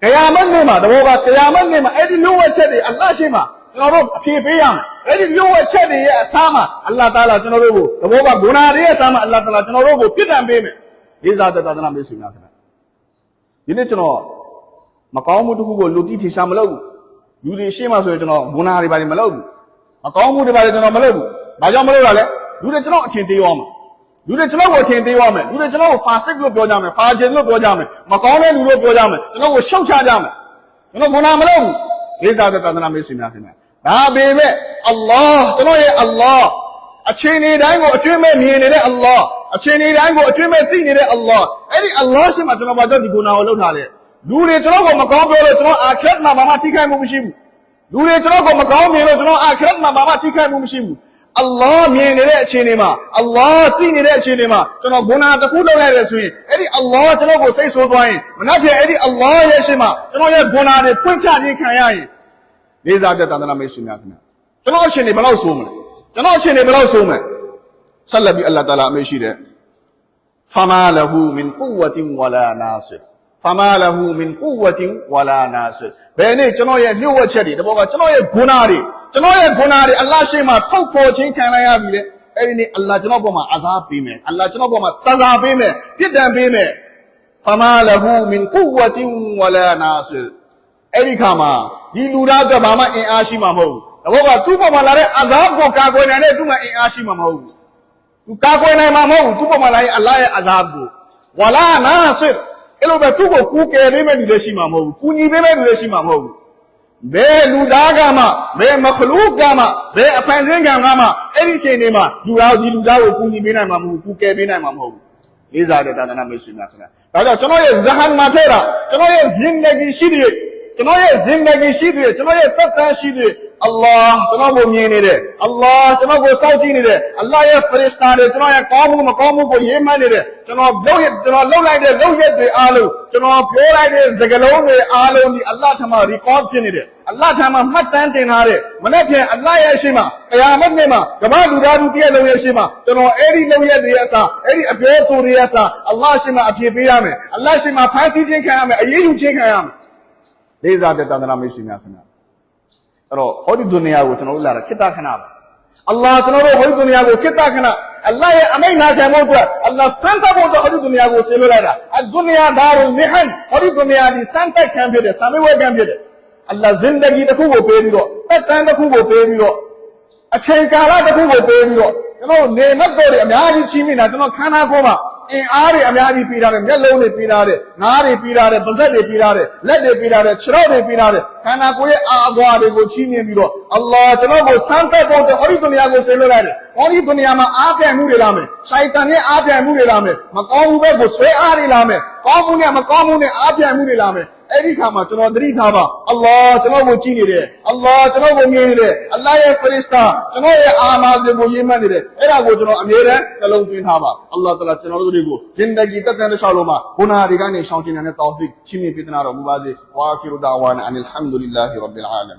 ကယာမတ်နေ့မှာတဘောကကယာမတ်နေ့မှာအဲ့ဒီလျှို့ဝှက်ချက်တွေအလ္လာဟ်ရှိမှကျွန်တော်တို့အဖြေပေးရမယ်အဲ့ဒီလျှို့ဝှက်ချက်တွေရဲ့အစားမှာအလ္လာဟ်တာလာကျွန်တော်တို့ကိုတဘောကဂုဏတွေရဲ့အစားမှာအလ္လာဟ်တာလာကျွန်တော်တို့ကိုပြစ်ဒဏ်ပေးမယ် လေးစားတဲ့သာသနာမိတ်ဆွေများခင်ဗျဒီနေ့ကျွန်တော်မကောင်းမှုတစ်ခုကိုလူတိထေရှားမလုပ်ဘူးလူတွေရှေ့မှာဆိုရင်ကျွန်တော်ဂုဏတွေဘာတွေမလုပ်ဘူးမကောင်းမှုတွေပါလေကျွန်တော်မလုပ်ဘူး။ဘာကြောင့်မလုပ်တာလဲ။လူတွေကျွန်တော်အထင်သေးရောမှာ။လူတွေကျွန်တော်ကိုအထင်သေးရောမယ်။လူတွေကျွန်တော်ကိုဖာစစ်လို့ပြောကြမယ်။ဖာဂျင်လို့ပြောကြမယ်။မကောင်းတဲ့လူလို့ပြောကြမယ်။ကျွန်တော်ကိုရှောက်ချကြမယ်။ကျွန်တော်ခုနမလုပ်ဘူး။လေးစားတဲ့သာသနာမေးဆွေများခင်ဗျာ။ဒါပေမဲ့အလ္လာဟ်ကျွန်တော်ရဲ့အလ္လာဟ် အချိန်ဒီတိုင်းကိုအကျွမ်းမဲ့မြင်နေတဲ့အလ္လာဟ်အချိန်ဒီတိုင်းကိုအကျွမ်းမဲ့သိနေတဲ့အလ္လာဟ်အဲ့ဒီအလ္လာဟ်ရှိမှကျွန်တော်ဘာကြောင့်ဒီကုနာကိုလုပ်ထားလဲ။လူတွေကျွန်တော်ကိုမကောင်းပြောလို့ကျွန်တော်အာခက်မှာဘာမှထိခိုက်မှုမရှိဘူး။လူတွေကျွန်တော်ကိုမကောင်းမြင်လို့ကျွန်တော်အာခရတ်မှာဘာမှထိခိုက်မှုမရှိဘူးအလ္လာဟ်မြင်နေတဲ့အခြေအနေမှာအလ္လာဟ်သိနေတဲ့အခြေအနေမှာကျွန်တော်ဂုဏတစ်ခုလုပ်လိုက်ရဆိုရင်အဲ့ဒီအလ္လာဟ်ကျွန်တော်ကိုစိတ်ဆိုးသွားရင်မနှက်ပြအဲ့ဒီအလ္လာဟ်ရဲ့ရှေ့မှာကျွန်တော်ရဲ့ဂုဏတွေဖွင့်ချခြင်းခံရရင်လေးစားတဲ့တန်တနာမိတ်ဆွေများခင်ဗျာကျွန်တော်အခြေအနေဘယ်လောက်ဆိုးမလဲ ကျွန်တော်အချိန်တွေဘယ်လောက်ဆုံးမလဲဆက်လက်ပြီးအလ္လာဟ်တာလာအမိန့်ရှိတယ်ဖမာလဟူမင်ကူဝတ်ဝလာနာဆွေဖမာလဟူမင်ကူဝတ်ဝလာနာဆွေဘယ်နေ့ကျွန်တော်ရဲ့လျှို့ဝှက်ချက်တွေတဘောကကျွန်တော်ရဲ့ဂုဏတွေကျွန်တော်ရဲ့ဂုဏတွေအလ္လာဟ်ရှိမှထုတ်ဖော်ခြင်းခံလိုက်ရပြီလေအဲ့ဒီနေ့အလ္လာဟ်ကျွန်တော်ပေါ်မှာအစားပေးမယ်အလ္လာဟ်ကျွန်တော်ပေါ်မှာစာစာပေးမယ်ပြစ်ဒဏ်ပေးမယ်ဖမာလဟူမင်ကူဝတ်ဝလာနာဆွေအဲ့ဒီခါမှာဒီလူသားကဘာမှအင်အားရှိမှာမဟုတ်ဘူး တဘောကသူ့ပေါ်မှာလာတဲ့အစားကိုကာကွယ်နိုင်တဲ့သူ့မှာအင်အားရှိမှာမဟုတ်ဘူးသူကာကွယ်နိုင်မှာမဟုတ်ဘူးသူ့ပေါ်မှာလာရင်အလ္လာဟ်ရဲ့အဇာဘ်ကိုဝလာနာဆစ်အဲ့လိုပဲသူ့ကိုကူကယ်ပေးမဲ့လူလည်းရှိမှာမဟုတ်ဘူးကူညီပေးမဲ့လူလည်းရှိမှာမဟုတ်ဘူးဘယ်လူသားကမှဘယ်မခလူကမှဘယ်အဖန်ဆင်းကံကမှအဲ့ဒီအချိန်တွေမှာလူသားဒီလူသားကိုကူညီပေးနိုင်မှာမဟုတ်ဘူးကူကယ်ပေးနိုင်မှာမဟုတ်ဘူးလေးစားတဲ့တာသနာမိတ်ဆွေများခင်ဗျာဒါကြောင့်ကျွန်တော်ရဲ့ဇဟန်မှာထဲတာကျွန်တော်ရဲ့ဇင်ဒဂီရှိတဲ့ကျွန်တော်ရဲ့ဇင်ဒဂီရှိတဲ့ကျွန်တော်ရဲ့သက်တမ်းရှိတဲ့ အလ္လာဟ်ကျွန်တော်ကိုမြင်နေတယ်အလ္လာဟ်ကျွန်တော်ကိုစောင့်ကြည့်နေတယ်အလ္လာဟ်ရဲ့ဖရစ်တာတွေကျွန်တော်ရဲ့ကောင်းမှုမကောင်းမှုကိုရေးမှန်းနေတယ်ကျွန်တော်လုပ်ရကျွန်တော်လုပ်လိုက်တဲ့လုပ်ရက်တွေအားလုံးကျွန်တော်ပြောလိုက်တဲ့စကားလုံးတွေအားလုံးဒီအလ္လာဟ်ထံမှာ record ဖြစ်နေတယ်အလ္လာဟ်ထံမှာမှတ်တမ်းတင်ထားတဲ့မနေ့ပြန်အလ္လာဟ်ရဲ့အရှိမအယာမတ်နေ့မှာကမ္ဘာလူသားလူတည့်ရဲ့လုံရဲ့အရှိမကျွန်တော်အဲ့ဒီလုံရက်တွေရဲ့အစားအဲ့ဒီအပြောဆိုတွေရဲ့အစားအလ္လာဟ်ရှိမအပြည့်ပေးရမယ်အလ္လာဟ်ရှိမဖန်ဆီးခြင်းခံရမယ်အရေးယူခြင်းခံရမယ်လေးစားတဲ့တန်တနာမိတ်ဆွေများခင်ဗျာ အဲ့တော့ဟောဒီဒုနီယာကိုကျွန်တော်တို့လာတာခိတ္တခဏပါအလ္လာဟ်ကျွန်တော်တို့ဟောဒီဒုနီယာကိုခိတ္တခဏအလ္လာဟ်ရဲ့အမိန့်နာခံဖို့အတွက်အလ္လာဟ်စံတဖို့အတွက်ဟောဒီဒုနီယာကိုဆင်းလို့လိုက်တာအဒုနီယာဒါရုမီဟန်ဟောဒီဒုနီယာဒီစံတက်ခံဖြစ်တယ်ဆာမေဝဲခံဖြစ်တယ်အလ္လာဟ်ဇင်ဒဂီတစ်ခုကိုပေးပြီးတော့တက်တန်းတစ်ခုကိုပေးပြီးတော့အချိန်ကာလတစ်ခုကိုပေးပြီးတော့ကျွန်တော်တို့နေမတ်တော်တွေအများကြီးချီးမြှင့်တာကျွန်တော်ခန္ဓာကိုယ်မှာ အင်အားတွေအများကြီးပေးထားတယ်မျက်လုံးတွေပေးထားတယ်ငါးတွေပေးထားတယ်ပါးစပ်တွေပေးထားတယ်လက်တွေပေးထားတယ်ခြေထောက်တွေပေးထားတယ်ခန္ဓာကိုယ်ရဲ့အာအသွားတွေကိုချီးမြှင့်ပြီးတော့အလ္လာဟ်ကျွန်တော်ကိုစံတက်ဖို့အတွက်ဟောဒီဒုနီယာကိုဆင်းလွှတ်လိုက်တယ်ဟောဒီဒုနီယာမှာအားပြိုင်မှုတွေလာမယ်ရှိုက်တန်ရဲ့အားပြိုင်မှုတွေလာမယ်မကောင်းမှုဘက်ကိုဆွဲအားတွေလာမယ်ကောင်းမှုနဲ့မကောင်းမှုနဲ့အားပြိုင်မှုတွေလာမယ် အဲ့ဒီခါမှာကျွန်တော်သတိထားပါအလ္လာဟ်ကျွန်တော်ကိုကြည့်နေတယ်အလ္လာဟ်ကျွန်တော်ကိုမြင်နေတယ်အလ္လာဟ်ရဲ့ဖရစ်တာကျွန်တော်ရဲ့အာမာတွေကိုရေးမှတ်နေတယ်အဲ့ဒါကိုကျွန်တော်အမြဲတမ်းနှလုံးသွင်းထားပါအလ္လာဟ်တအာလာကျွန်တော်တို့တွေကိုဇင်ဒဂီတက်တဲ့တစ်လျှောက်လုံးမှာဂုဏတွေကနေရှောင်ကျဉ်တဲ့တောဖစ်ချင်းမြင်ပြသနာတော်မူပါစေဝါခီရူဒါဝါနာအန်အလ်ဟမ်ဒူလ illah ရဘ်ဘီလ်အာလမ်